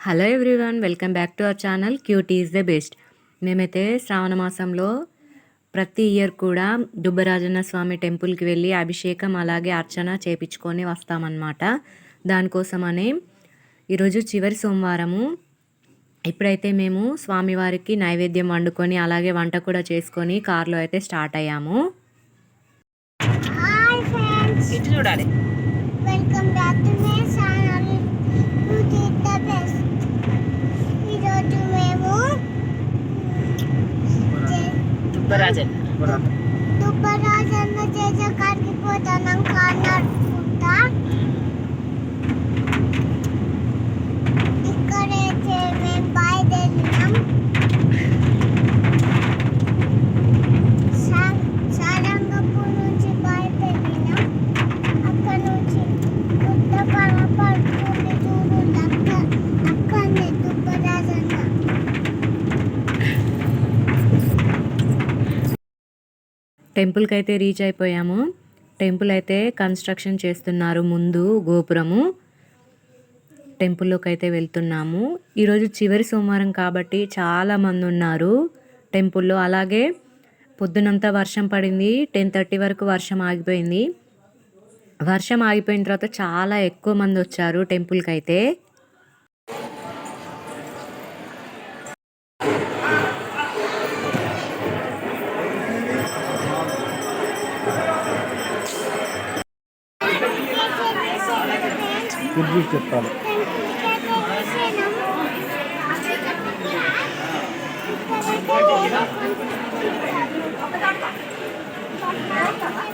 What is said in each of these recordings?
Hello everyone welcome back to our channel cutie is the best. మేమైతే శ్రావణ మాసంలో ప్రతి year కూడా దుబ్బరాజన్న స్వామి టెంపుల్కి వెళ్ళి అభిషేకం అలాగే అర్చన చేపించుకొని వస్తామన్నమాట. దానికోసమనే ఈరోజు చివరి సోమవారము. ఇప్పుడైతే మేము స్వామివారికి నైవేద్యం వండుకొని అలాగే వంట కూడా చేసుకొని కార్లో అయితే స్టార్ట్ అయ్యాము. చూడాలి. Super aja. Super aja. Super aja. Super aja. Super aja. టెంపుల్కి అయితే రీచ్ అయిపోయాము. టెంపుల్ అయితే కన్స్ట్రక్షన్ చేస్తున్నారు ముందు గోపురము. టెంపుల్లోకి అయితే వెళ్తున్నాము. ఈరోజు చివరి సోమవారం కాబట్టి చాలామంది ఉన్నారు టెంపుల్లో. అలాగే పొద్దునంతా వర్షం పడింది. టెన్ థర్టీ వరకు వర్షం ఆగిపోయింది. వర్షం ఆగిపోయిన తర్వాత చాలా ఎక్కువ మంది వచ్చారు టెంపుల్కి అయితే గురించి చెప్పాలి Thank you.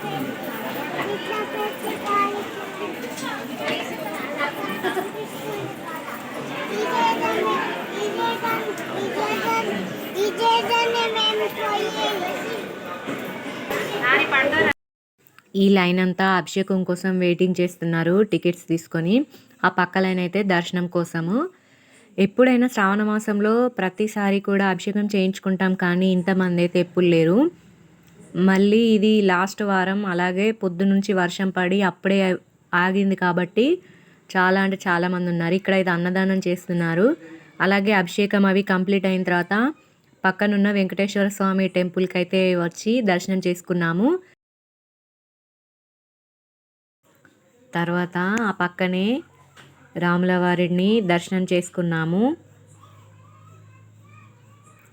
ఈ లైన్ అంతా అభిషేకం కోసం వెయిటింగ్ చేస్తున్నారు టికెట్స్ తీసుకొని. ఆ పక్క లైన్ అయితే దర్శనం కోసము. ఎప్పుడైనా శ్రావణ మాసంలో ప్రతిసారి కూడా అభిషేకం చేయించుకుంటాం కానీ ఇంతమంది అయితే ఎప్పుడు లేరు. మళ్ళీ ఇది లాస్ట్ వారం అలాగే పొద్దునుంచి వర్షం పడి అప్పుడే ఆగింది కాబట్టి చాలా అంటే చాలామంది ఉన్నారు. ఇక్కడ ఇది అన్నదానం చేస్తున్నారు. అలాగే అభిషేకం అవి కంప్లీట్ అయిన తర్వాత పక్కనున్న వెంకటేశ్వర స్వామి టెంపుల్కి అయితే వచ్చి దర్శనం చేసుకున్నాము. తర్వాత ఆ పక్కనే రాముల వారిని దర్శనం చేసుకున్నాము.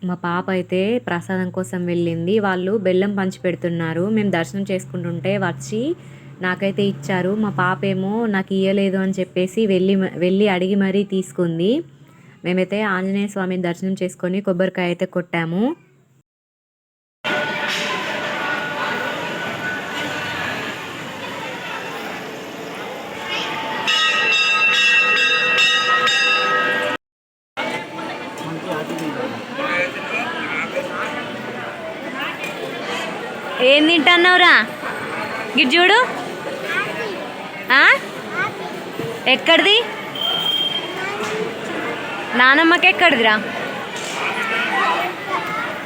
మా పాప అయితే ప్రసాదం కోసం వెళ్ళింది. వాళ్ళు బెల్లం పంచి పెడుతున్నారు. మేము దర్శనం చేసుకుంటుంటే వచ్చి నాకైతే ఇచ్చారు. మా పాప ఏమో నాకు ఇయ్యలేదు అని చెప్పేసి వెళ్ళి వెళ్ళి అడిగి మరీ తీసుకుంది. మేమైతే ఆంజనేయ స్వామిని దర్శనం చేసుకొని కొబ్బరికాయ అయితే కొట్టాము. ఏం తింటున్నావురా? గిట్ చూడు. ఎక్కడిది? నానమ్మకి ఎక్కడిదిరా?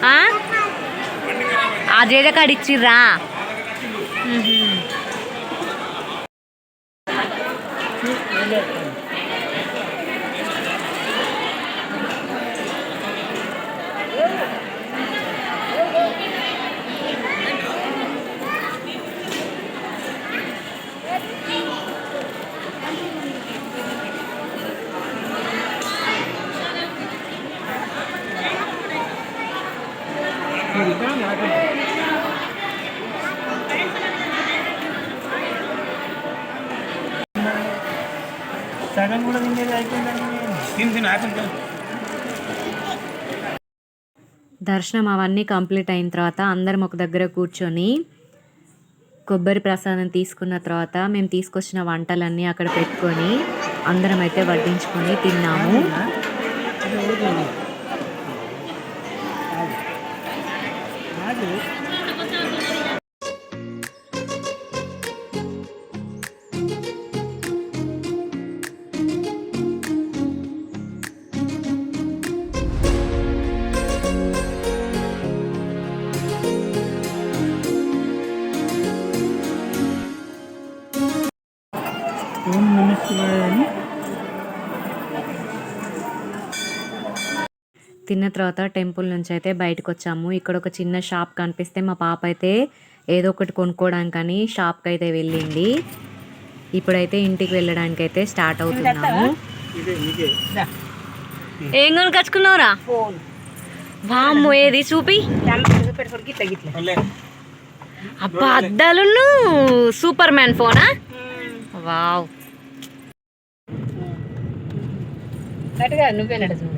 ఆ? జేదకాడిచ్చిర్రా సగం కూడా తినేది అయిపోయిందండి దర్శనం అవన్నీ కంప్లీట్ అయిన తర్వాత అందరం ఒక దగ్గర కూర్చొని కొబ్బరి ప్రసాదం తీసుకున్న తర్వాత మేము తీసుకొచ్చిన వంటలన్నీ అక్కడ పెట్టుకొని అందరం అయితే వడ్డించుకొని తిన్నాము. dulu Yun. తిన్న తర్వాత టెంపుల్ నుంచి అయితే బయటకు వచ్చాము ఇక్కడ ఒక చిన్న షాప్ కనిపిస్తే మా పాప అయితే ఏదో ఒకటి కొనుక్కోవడానికని షాప్కి అయితే వెళ్ళింది. ఇప్పుడైతే ఇంటికి వెళ్ళడానికి అయితే స్టార్ట్ అవుతున్నాము. ఏం కొనుకొచ్చుకున్నావురా? ఫోన్ వామ్మో ఏది చూపి? అబ్బా అద్దాలును సూపర్ మ్యాన్ ఫోనా? వావ్. అటుగా నువ్వే నడు చూడు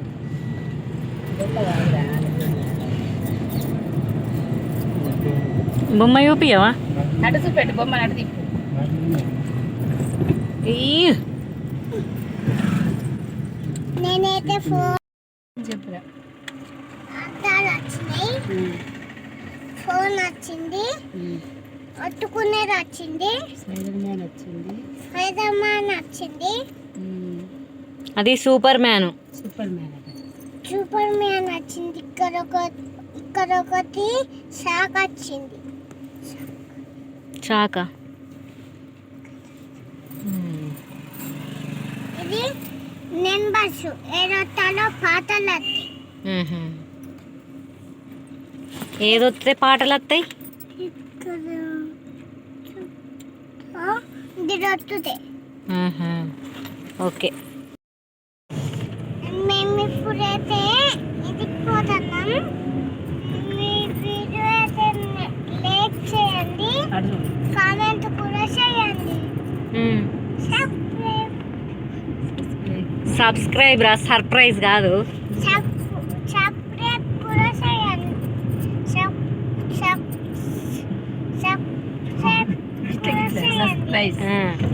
బొమ్మ చూపియవా? అటు చూపెట్టు బొమ్మ తిప్పు. నేనైతే ఫోన్ చెప్పురా అద్దాలు వచ్చినాయి ఫోన్ వచ్చింది పట్టుకునేది వచ్చింది స్పైడర్ మ్యాన్ వచ్చింది స్పైడర్ మ్యాన్ వచ్చింది అది superman superman superman వచ్చింది. ఇక్కడ ఒక ఇక్కడ ఒకటి షాక్ వచ్చింది. చాక ఇది నెంబర్స్ ఏడొత్తాలో పాటలు వస్తాయి ఏదొస్తే పాటలు వస్తాయి ఇక్కడ ఇది వస్తుంది ఓకే. ఇప్పుడైతే ఇది పోతున్నాం. మీ వీడియో అయితే లైక్ చేయండి. కామెంట్ కూడా చేయండి. సబ్స్క్రైబ్. సబ్స్క్రైబ్ రా సర్ప్రైజ్ కాదు. సబ్ సబ్స్క్రైబ్ కూడా చేయండి. సబ్ సబ్ సబ్స్క్రైబ్ కూడా చేయండి.